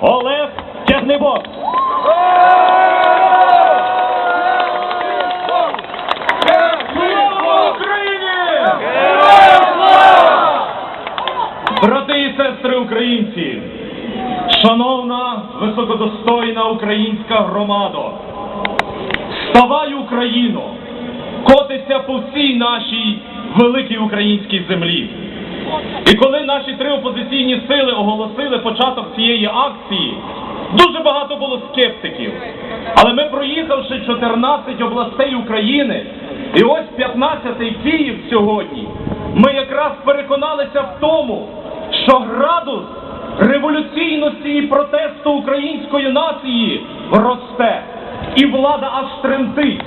Олег Тягнебок. Брати і сестри українці, шановна високодостойна українська громада, вставай Україно, котиться по всій нашій великій українській землі. І коли наші три опозиційні сили оголосили початок цієї акції, дуже багато було скептиків. Але ми, проїхавши 14 областей України, і ось 15-й Київ сьогодні, ми якраз переконалися в тому, що градус революційності і протесту української нації росте. І влада аж тремтить,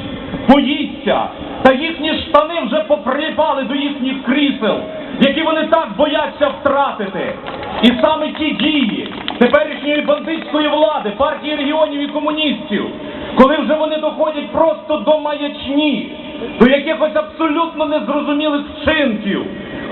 боїться, та їхні штани вже поприліпали до їхніх крісел, які вони так бояться втратити. І саме ті дії теперішньої бандитської влади, партії регіонів і комуністів, коли вже вони доходять просто до маячні, до якихось абсолютно незрозумілих вчинків,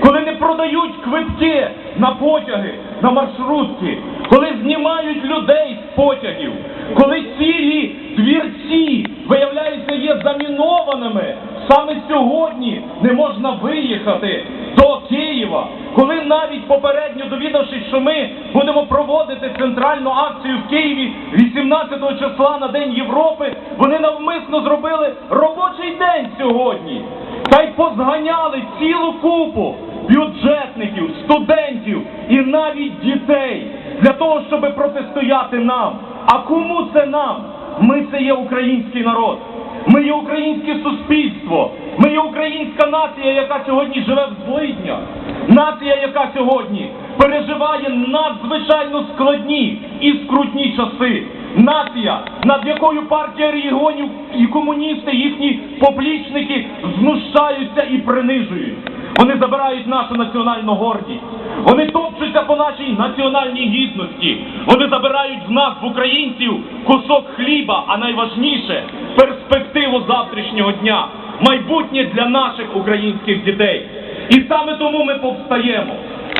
коли не продають квитки на потяги, на маршрутки, коли знімають людей з потягів, коли цілі двірці, виявляється, є замінованими. Саме сьогодні не можна виїхати до Києва, коли навіть попередньо довідавшись, що ми будемо проводити центральну акцію в Києві 18 числа на День Європи, вони навмисно зробили робочий день сьогодні. Та й позганяли цілу купу бюджетників, студентів і навіть дітей для того, щоб протистояти нам. А кому це нам? Ми це є український народ. Ми є українське суспільство. Ми є українська нація, яка сьогодні живе в злиднях. Нація, яка сьогодні переживає надзвичайно складні і скрутні часи. Нація, над якою партія регіонів і комуністи, їхні поплічники знущаються і принижують. Вони забирають нашу національну гордість. Вони топчуться по нашій національній гідності. Вони забирають з нас, в українців, кусок хліба, а найважніше перспективу завтрашнього дня, майбутнє для наших українських дітей. І саме тому ми повстаємо.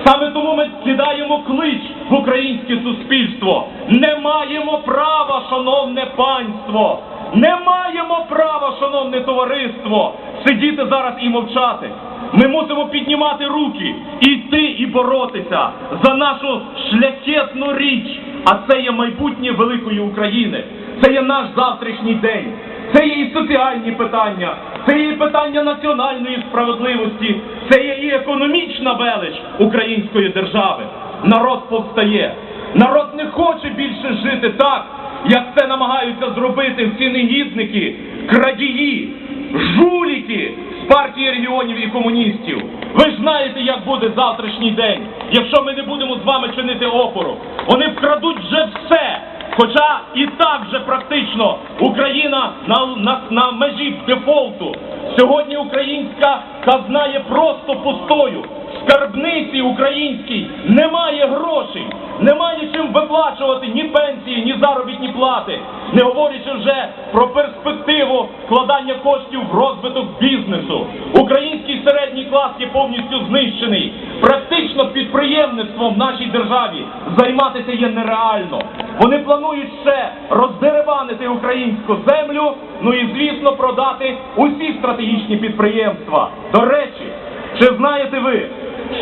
Саме тому ми кидаємо клич в українське суспільство. Не маємо права, шановне панство, не маємо права, шановне товариство, сидіти зараз і мовчати. Ми мусимо піднімати руки, йти і боротися за нашу шляхетну річ. А це є майбутнє великої України. Це є наш завтрашній день. Це є і соціальні питання, це є і питання національної справедливості, це є і економічна велич української держави. Народ повстає. Народ не хоче більше жити так, як це намагаються зробити всі негідники, крадії, жуліки з партії регіонів і комуністів. Ви ж знаєте, як буде завтрашній день, якщо ми не будемо з вами чинити опору. Вони вкрадуть вже все. Хоча і так вже практично Україна на, на, на межі дефолту. Сьогодні українська казна є просто пустою. Скарбниці українській немає грошей, немає чим виплачувати ні пенсії, ні заробітні плати, не говорячи вже про перспективу вкладання коштів в розвиток бізнесу. Український середній клас є повністю знищений. Практично підприємництвом в нашій державі займатися є нереально. Вони планують ще роздеребанити українську землю, ну і звісно продати усі стратегічні підприємства. До речі, чи знаєте ви,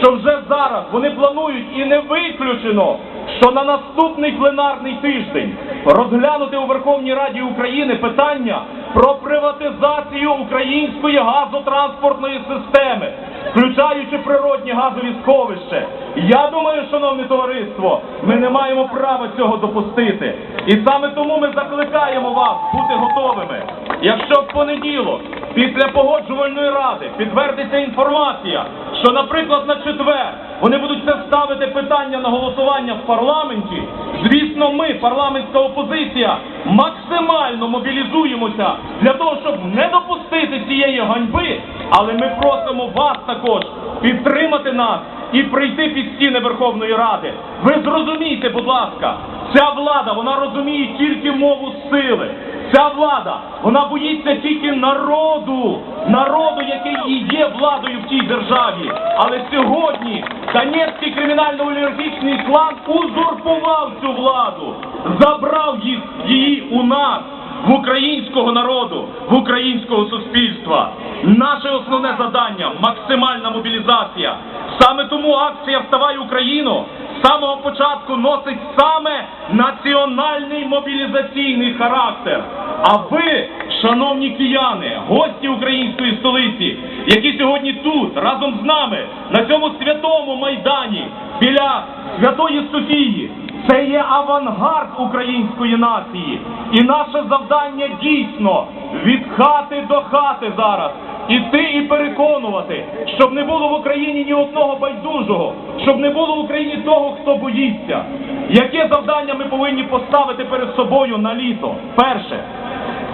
що вже зараз вони планують і не виключено, що на наступний пленарний тиждень розглянути у Верховній Раді України питання про приватизацію української газотранспортної системи, включаючи природні газові сховища. Я думаю, шановне товариство, ми не маємо права цього допустити. І саме тому ми закликаємо вас бути готовими. Якщо в понеділок, після погоджувальної ради, підтвердиться інформація, що, наприклад, на четвер вони будуть це ставити питання на голосування в парламенті, звісно, ми, парламентська опозиція, максимально мобілізуємося для того, щоб не допустити цієї ганьби, але ми просимо вас також підтримати нас і прийти під стіни Верховної Ради. Ви зрозумійте, будь ласка, ця влада, вона розуміє тільки мову сили. Ця влада, вона боїться тільки народу, народу, який і є владою в тій державі. Але сьогодні Донецький кримінально-олігархічний клан узурпував цю владу, забрав її у нас, в українського народу, в українського суспільства. Наше основне завдання максимальна мобілізація. Саме тому акція Вставай Україну самого початку носить саме національний мобілізаційний характер. А ви, шановні кияни, гості української столиці, які сьогодні тут разом з нами на цьому святому майдані біля Святої Софії, це є авангард української нації. І наше завдання дійсно від хати до хати зараз іти і переконувати, щоб не було в Україні ні одного байдужого, щоб не було в Україні того, хто боїться. Яке завдання ми повинні поставити перед собою на літо? Перше,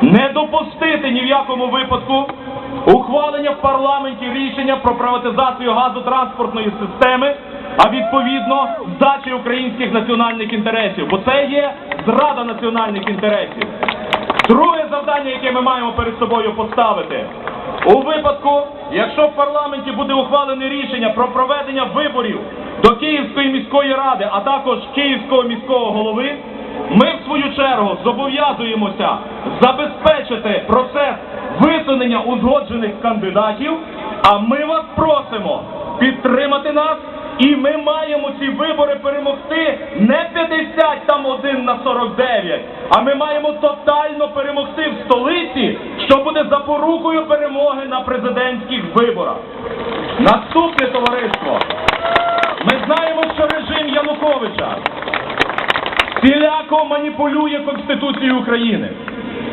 не допустити ні в якому випадку ухвалення в парламенті рішення про приватизацію газотранспортної системи, а відповідно здачі українських національних інтересів, бо це є зрада національних інтересів. Друге завдання, яке ми маємо перед собою поставити. У випадку, якщо в парламенті буде ухвалене рішення про проведення виборів до Київської міської ради, а також Київського міського голови, ми в свою чергу зобов'язуємося забезпечити процес висунення узгоджених кандидатів, а ми вас просимо підтримати нас. І ми маємо ці вибори перемогти не 50 там 1 на 49, а ми маємо тотально перемогти в столиці, що буде запорукою перемоги на президентських виборах. Наступне товариство. Ми знаємо, що режим Януковича всіляко маніпулює Конституцією України.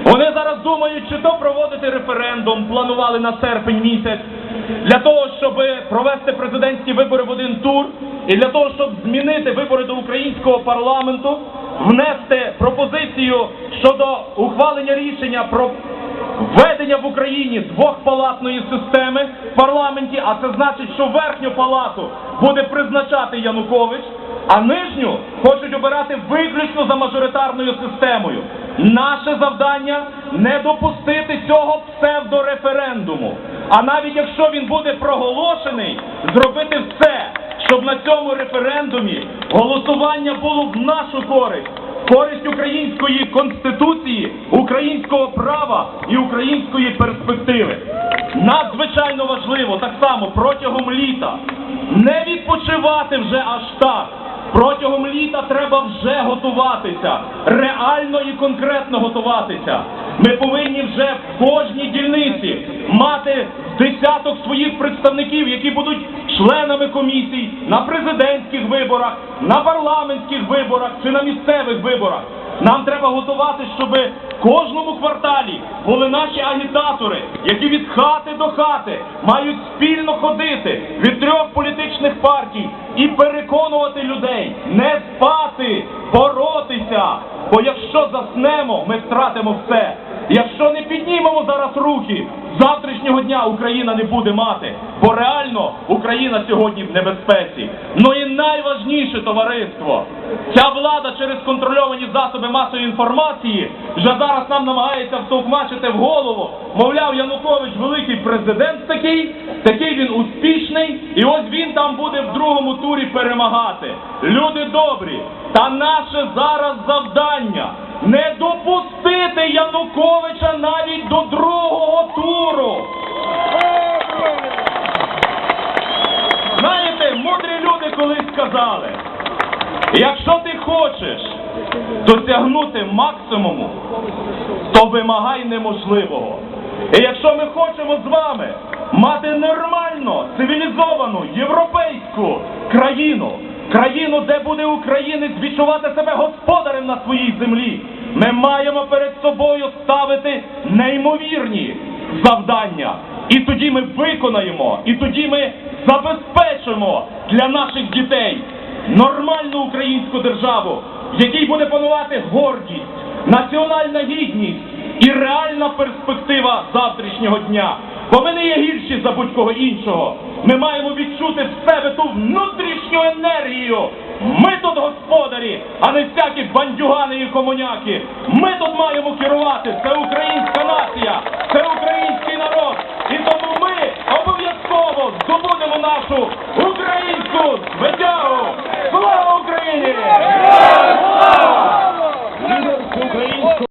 Вони зараз думають, чи то проводити референдум, планували на серпень місяць, для того, щоб провести президентські вибори в один тур, і для того, щоб змінити вибори до українського парламенту, внести пропозицію щодо ухвалення рішення про введення в Україні двохпалатної системи в парламенті, а це значить, що верхню палату буде призначати Янукович, а нижню хочуть обирати виключно за мажоритарною системою. Наше завдання не допустити цього псевдореферендуму. А навіть якщо він буде проголошений, зробити все, щоб на цьому референдумі голосування було в нашу користь. Користь української конституції, українського права і української перспективи. Надзвичайно важливо так само протягом літа не відпочивати вже аж так. Протягом літа треба вже готуватися, реально і конкретно готуватися. Ми повинні вже в кожній дільниці мати десяток своїх представників, які будуть членами комісій на президентських виборах, на парламентських виборах чи на місцевих виборах. Нам треба готувати, щоб в кожному кварталі були наші агітатори, які від хати до хати мають спільно ходити від трьох політичних партій і переконувати людей не спати, боротися. Бо якщо заснемо, ми втратимо все. Якщо не піднімемо зараз руки, завтрашнього дня Україна не буде мати. Бо реально Україна сьогодні в небезпеці. Ну і найважніше товариство. Ця влада через контрольовані засоби масової інформації вже зараз нам намагається втовкмачити в голову. Мовляв, Янукович великий президент такий, такий він успішний, і ось він там буде в другому турі перемагати. Люди добрі, та наше зараз завдання не допустити Януковича навіть до другого туру. Знаєте, мудрі люди колись сказали, якщо ти хочеш досягнути максимуму, то вимагай неможливого. І якщо ми хочемо з вами мати нормальну, цивілізовану, європейську країну, країну, де буде українець відчувати себе господарем на своїй землі, ми маємо перед собою ставити неймовірні завдання. І тоді ми виконаємо, і тоді ми забезпечимо для наших дітей нормальну українську державу, в якій буде панувати гордість, національна гідність і реальна перспектива завтрашнього дня. Бо ми не є гірші за будь-кого іншого. Ми маємо відчути в себе ту внутрішню енергію. Ми тут господарі, а не всякі бандюгани і комуняки. Ми тут маємо керувати. Це українська нація, це український народ. І тому ми обов'язково здобудемо нашу українську звитягу! Слава Україні!